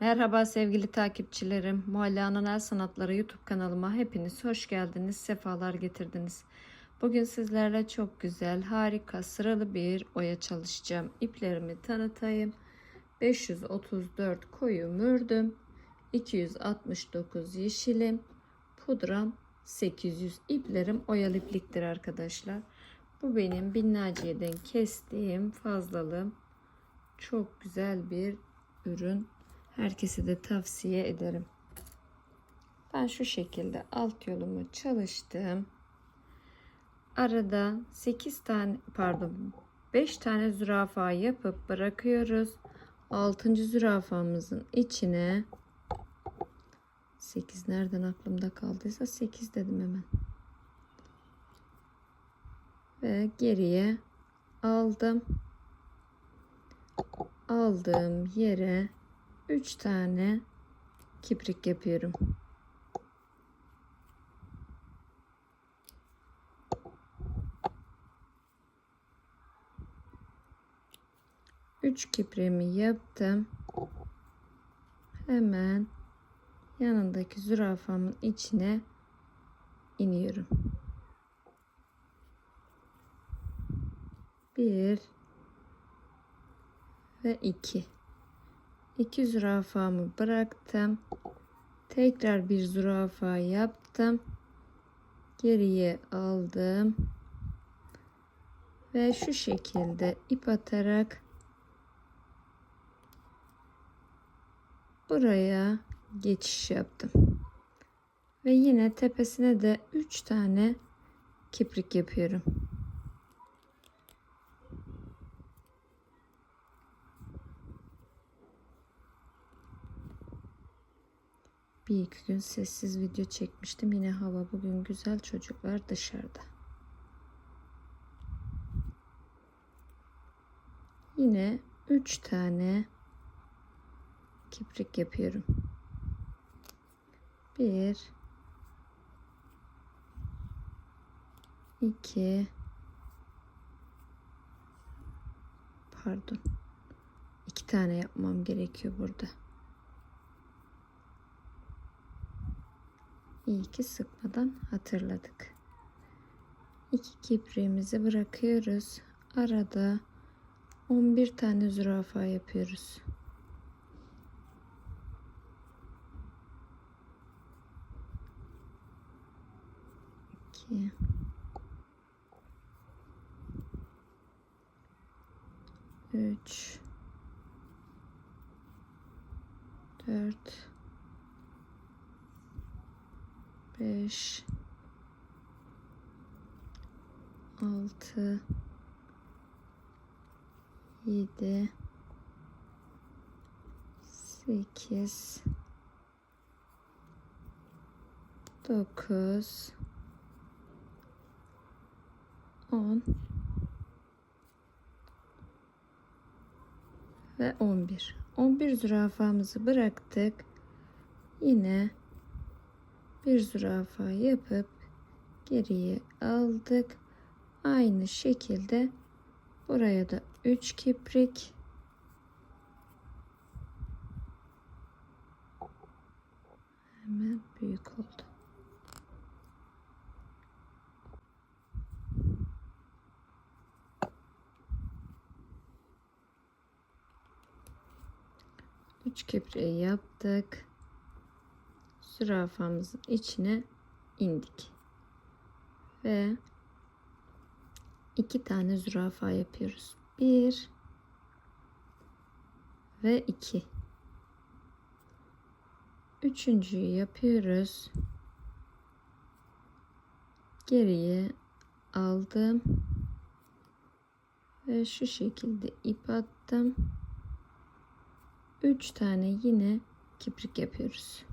Merhaba sevgili takipçilerim. Muhalla'nın El Sanatları YouTube kanalıma hepiniz hoş geldiniz, sefalar getirdiniz. Bugün sizlerle çok güzel, harika, sıralı bir oya çalışacağım. İplerimi tanıtayım. 534 koyu mürdüm, 269 yeşilim, pudram 800 iplerim oyalı ipliktir arkadaşlar. Bu benim Binnaciye'den kestiğim fazlalığım. Çok güzel bir ürün. Herkese de tavsiye ederim. Ben şu şekilde alt yolumu çalıştım. Arada 8 tane pardon 5 tane zürafa yapıp bırakıyoruz. 6. zürafamızın içine 8 nereden aklımda kaldıysa 8 dedim hemen. Ve geriye aldım. Aldığım yere 3 tane kiprik yapıyorum. Üç kipriğimi yaptım. Hemen yanındaki zürafamın içine iniyorum. Bir ve iki. İki zürafamı bıraktım. Tekrar bir zürafa yaptım. Geriye aldım. Ve şu şekilde ip atarak buraya geçiş yaptım. Ve yine tepesine de 3 tane kiprik yapıyorum. Bir iki gün sessiz video çekmiştim. Yine hava bugün güzel. Çocuklar dışarıda. Yine 3 tane kiprik yapıyorum. 1 2 Pardon. 2 tane yapmam gerekiyor burada. İyi ki sıkmadan hatırladık. İki kipriğimizi bırakıyoruz. Arada 11 tane zürafa yapıyoruz. İki. Üç. Dört. 5 6 7 8 9 10 ve 11 11 zürafamızı bıraktık. Yine bir zürafa yapıp geriye aldık. Aynı şekilde buraya da 3 kiprik hemen büyük oldu. Üç kipriği yaptık zürafamızın içine indik. Ve iki tane zürafa yapıyoruz. Bir ve iki. Üçüncüyü yapıyoruz. Geriye aldım. Ve şu şekilde ip attım. Üç tane yine kiprik yapıyoruz.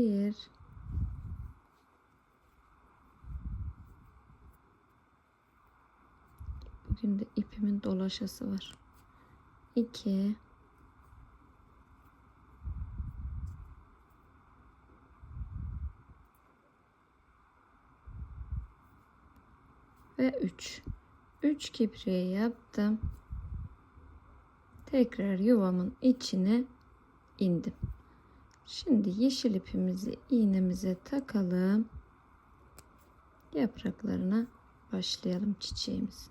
Bir. Bugün de ipimin dolaşası var. İki. ve 3. 3 kibriği yaptım. Tekrar yuvamın içine indim. Şimdi yeşil ipimizi iğnemize takalım. Yapraklarına başlayalım çiçeğimiz.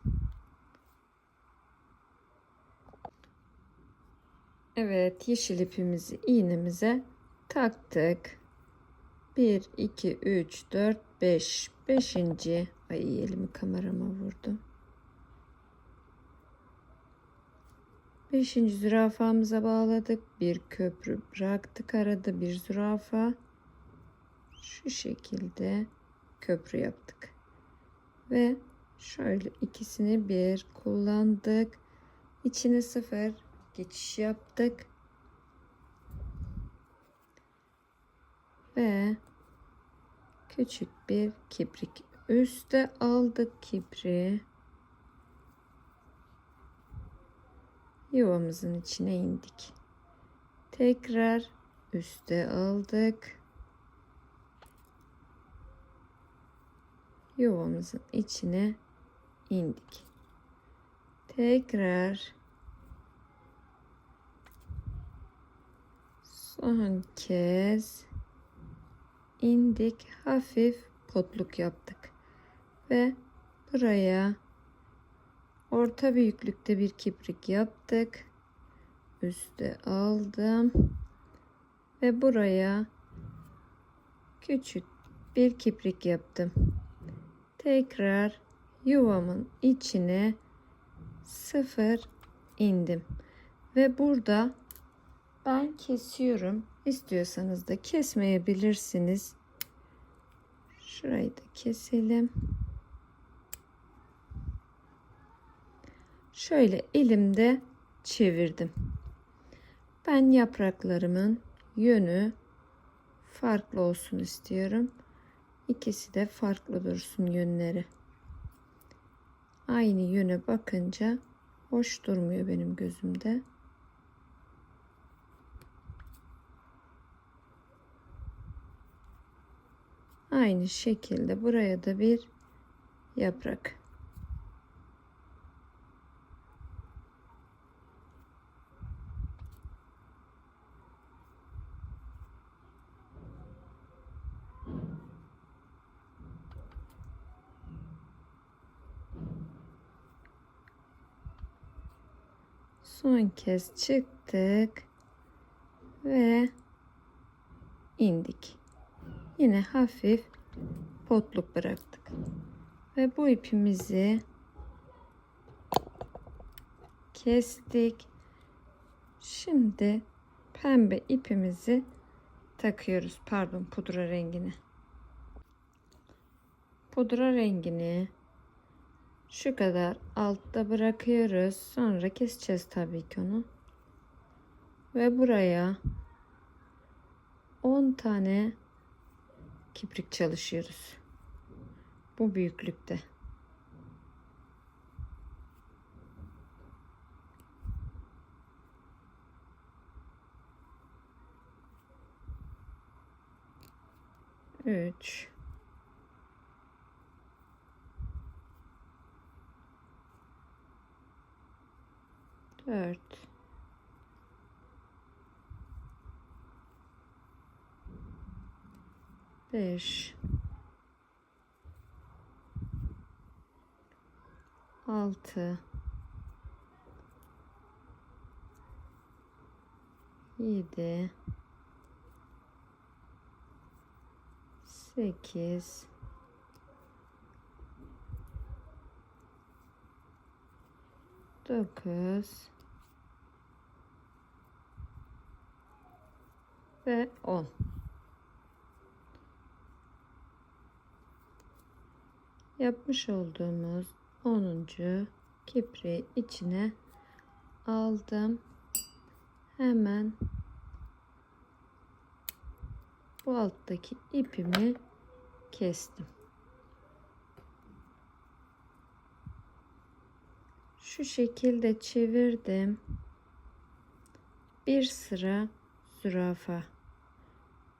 Evet yeşil ipimizi iğnemize taktık. 1 2 3 4 5 5. Ay elimi kamerama vurdum. Beşinci zürafamıza bağladık. Bir köprü bıraktık arada bir zürafa. Şu şekilde köprü yaptık. Ve şöyle ikisini bir kullandık. İçine sıfır geçiş yaptık. Ve küçük bir kibrik üste aldık kibri. Yuvamızın içine indik. Tekrar üste aldık. Yuvamızın içine indik. Tekrar son kez indik. Hafif potluk yaptık. Ve buraya orta büyüklükte bir kibrik yaptık. Üste aldım. Ve buraya küçük bir kibrik yaptım. Tekrar yuvamın içine sıfır indim. Ve burada ben kesiyorum. İstiyorsanız da kesmeyebilirsiniz. Şurayı da keselim. Şöyle elimde çevirdim. Ben yapraklarımın yönü farklı olsun istiyorum. İkisi de farklı dursun yönleri. Aynı yöne bakınca hoş durmuyor benim gözümde. Aynı şekilde buraya da bir yaprak. Son kez çıktık ve indik. Yine hafif potluk bıraktık. Ve bu ipimizi kestik. Şimdi pembe ipimizi takıyoruz. Pardon pudra rengini. Pudra rengini şu kadar altta bırakıyoruz. Sonra keseceğiz tabii ki onu. Ve buraya 10 tane kibrik çalışıyoruz. Bu büyüklükte. Üç. Dört. Beş. Altı. Yedi. Sekiz. Dokuz. Ve on. yapmış olduğumuz 10. kipriği içine aldım. Hemen bu alttaki ipimi kestim. Şu şekilde çevirdim. Bir sıra zürafa.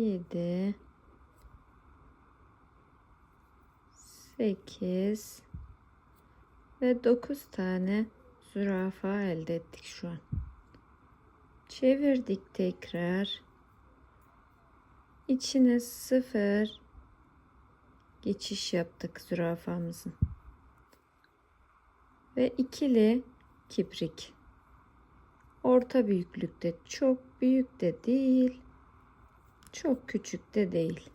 7 8 ve 9 tane zürafa elde ettik şu an. Çevirdik tekrar. İçine sıfır geçiş yaptık zürafamızın. Ve ikili kibrik. Orta büyüklükte çok büyük de değil. Çok küçük de değil.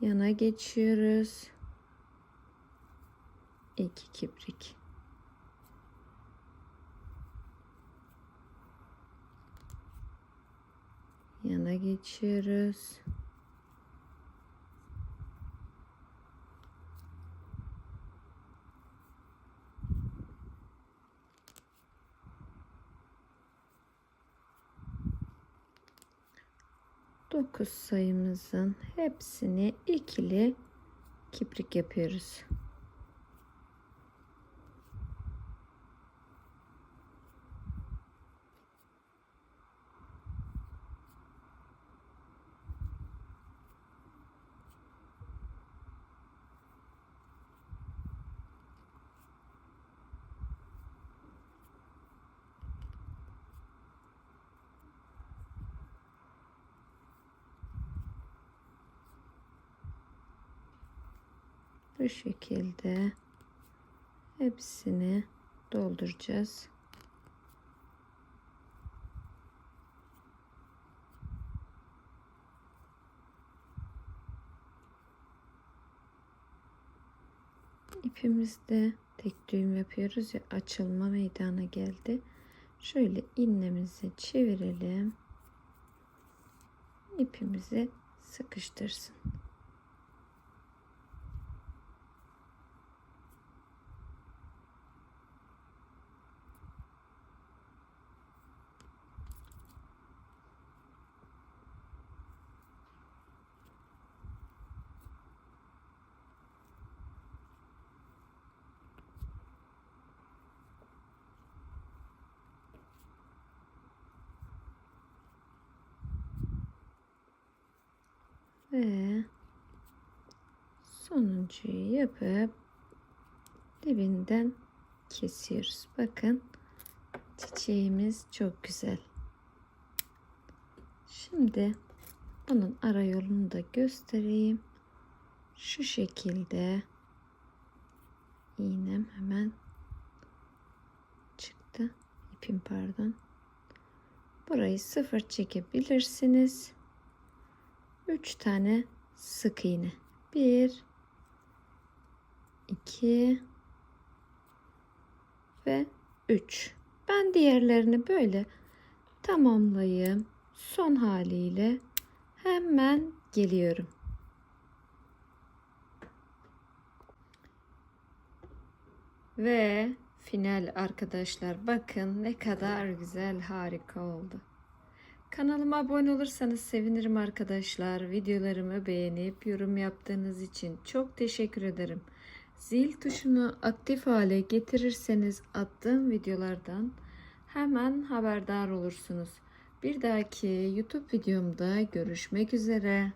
Yana geçiyoruz. İki kibrik. Yana geçiyoruz. Dokuz sayımızın hepsini ikili kibrik yapıyoruz. Bu şekilde hepsini dolduracağız. İpimizde tek düğüm yapıyoruz ya açılma meydana geldi. Şöyle iğnemizi çevirelim. İpimizi sıkıştırsın. Ve sonuncuyu yapıp dibinden kesiyoruz. Bakın çiçeğimiz çok güzel. Şimdi bunun ara yolunu da göstereyim. Şu şekilde iğnem hemen çıktı. İpim pardon. Burayı sıfır çekebilirsiniz. 3 tane sık iğne. 1 2 ve 3. Ben diğerlerini böyle tamamlayayım. Son haliyle hemen geliyorum. Ve final arkadaşlar bakın ne kadar güzel harika oldu. Kanalıma abone olursanız sevinirim arkadaşlar. Videolarımı beğenip yorum yaptığınız için çok teşekkür ederim. Zil tuşunu aktif hale getirirseniz attığım videolardan hemen haberdar olursunuz. Bir dahaki YouTube videomda görüşmek üzere.